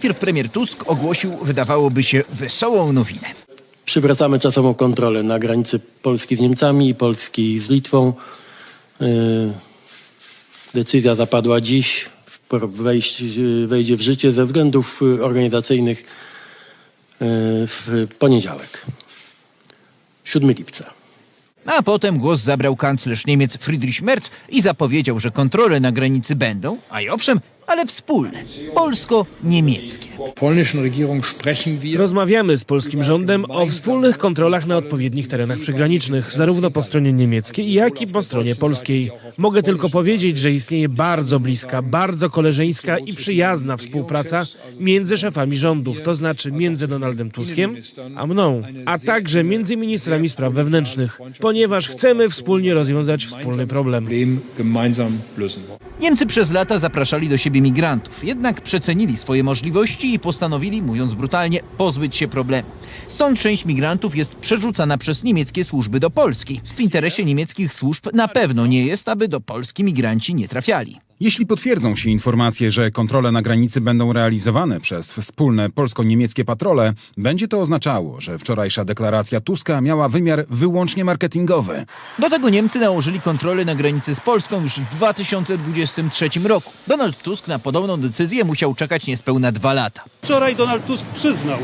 Najpierw premier Tusk ogłosił, wydawałoby się, wesołą nowinę. Przywracamy czasową kontrolę na granicy Polski z Niemcami i Polski z Litwą. Yy, Decyzja zapadła dziś, wejść, wejdzie w życie ze względów y, organizacyjnych yy, w poniedziałek, 7 lipca. A potem głos zabrał kanclerz Niemiec Friedrich Merz i zapowiedział, że kontrole na granicy będą, a i owszem, ale wspólne, polsko-niemieckie. Rozmawiamy z polskim rządem o wspólnych kontrolach na odpowiednich terenach przygranicznych, zarówno po stronie niemieckiej, jak i po stronie polskiej. Mogę tylko powiedzieć, że istnieje bardzo bliska, bardzo koleżeńska i przyjazna współpraca między szefami rządów, to znaczy między Donaldem Tuskiem a mną, a także między ministrami spraw wewnętrznych, ponieważ chcemy wspólnie rozwiązać wspólny problem. Niemcy przez lata zapraszali do siebie migrantów, jednak przecenili swoje możliwości i postanowili, mówiąc brutalnie, pozbyć się problemu. Stąd część migrantów jest przerzucana przez niemieckie służby do Polski. W interesie niemieckich służb na pewno nie jest, aby do Polski migranci nie trafiali. Jeśli potwierdzą się informacje, że kontrole na granicy będą realizowane przez wspólne polsko-niemieckie patrole, będzie to oznaczało, że wczorajsza deklaracja Tuska miała wymiar wyłącznie marketingowy. Do tego Niemcy nałożyli kontrolę na granicy z Polską już w 2023 roku. Donald Tusk na podobną decyzję musiał czekać niespełna dwa lata. Wczoraj Donald Tusk przyznał,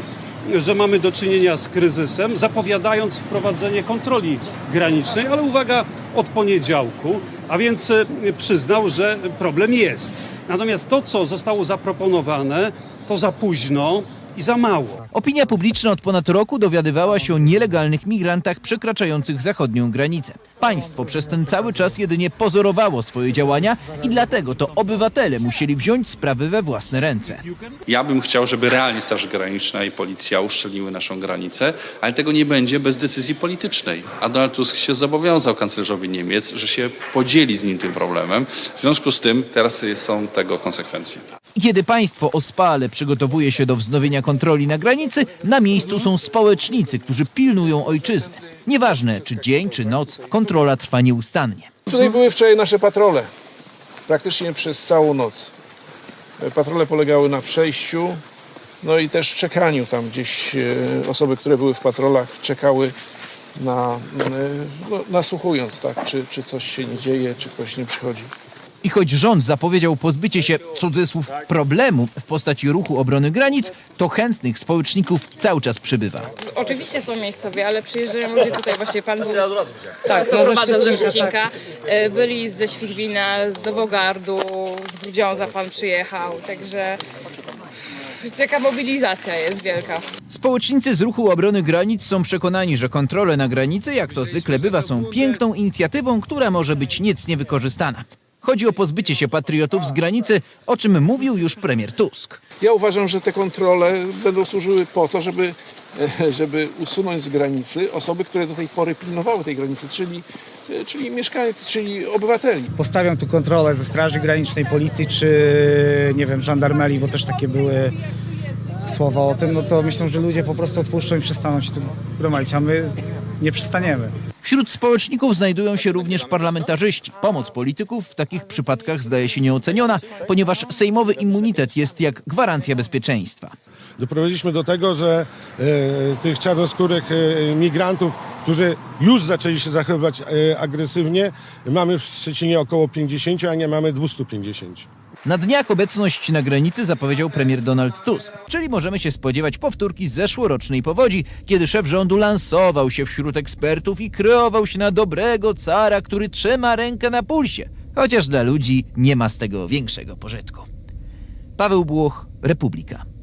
że mamy do czynienia z kryzysem, zapowiadając wprowadzenie kontroli granicznej, ale uwaga, od poniedziałku, a więc e, przyznał, że problem jest. Natomiast to, co zostało zaproponowane, to za późno i za mało. Opinia publiczna od ponad roku dowiadywała się o nielegalnych migrantach przekraczających zachodnią granicę. Państwo przez ten cały czas jedynie pozorowało swoje działania i dlatego to obywatele musieli wziąć sprawy we własne ręce. Ja bym chciał, żeby realnie Straż Graniczna i Policja uszczelniły naszą granicę, ale tego nie będzie bez decyzji politycznej. A Donald Tusk się zobowiązał kanclerzowi Niemiec, że się podzieli z nim tym problemem. W związku z tym teraz są tego konsekwencje. Kiedy państwo ospale przygotowuje się do wznowienia kontroli na granicy, na miejscu są społecznicy, którzy pilnują ojczyzny. Nieważne czy dzień, czy noc, kontrola trwa nieustannie. Tutaj były wczoraj nasze patrole, praktycznie przez całą noc. Patrole polegały na przejściu, no i też czekaniu tam gdzieś. e, Osoby, które były w patrolach czekały na, e, no, nasłuchując, tak, czy, czy coś się nie dzieje, czy ktoś nie przychodzi. I choć rząd zapowiedział pozbycie się cudzysłów problemu w postaci ruchu obrony granic, to chętnych społeczników cały czas przybywa. Oczywiście są miejscowi, ale przyjeżdżają ludzie tutaj, właśnie pan był, tak, no, prowadzą ze Szczecinka, byli ze Świdwina, z Nowogardu, z Grudziądza pan przyjechał, także taka mobilizacja jest wielka. Społecznicy z ruchu obrony granic są przekonani, że kontrole na granicy, jak to zwykle bywa, są piękną inicjatywą, która może być niecnie wykorzystana. Chodzi o pozbycie się patriotów z granicy, o czym mówił już premier Tusk. Ja uważam, że te kontrole będą służyły po to, żeby, żeby usunąć z granicy osoby, które do tej pory pilnowały tej granicy, czyli, czyli mieszkańcy, czyli obywateli. postawią tu kontrolę ze Straży Granicznej, Policji czy nie wiem, żandarmerii, bo też takie były słowa o tym, no to myślę, że ludzie po prostu odpuszczą i przestaną się tu gromadzić, a my nie przestaniemy. Wśród społeczników znajdują się również parlamentarzyści. Pomoc polityków w takich przypadkach zdaje się nieoceniona, ponieważ sejmowy immunitet jest jak gwarancja bezpieczeństwa. Doprowadziliśmy do tego, że e, tych czarnoskórych e, migrantów, którzy już zaczęli się zachowywać e, agresywnie, mamy w Szczecinie około 50, a nie mamy 250. Na dniach obecność na granicy zapowiedział premier Donald Tusk, czyli możemy się spodziewać powtórki z zeszłorocznej powodzi, kiedy szef rządu lansował się wśród ekspertów i kreował się na dobrego cara, który trzyma rękę na pulsie, chociaż dla ludzi nie ma z tego większego pożytku. Paweł Błoch, Republika.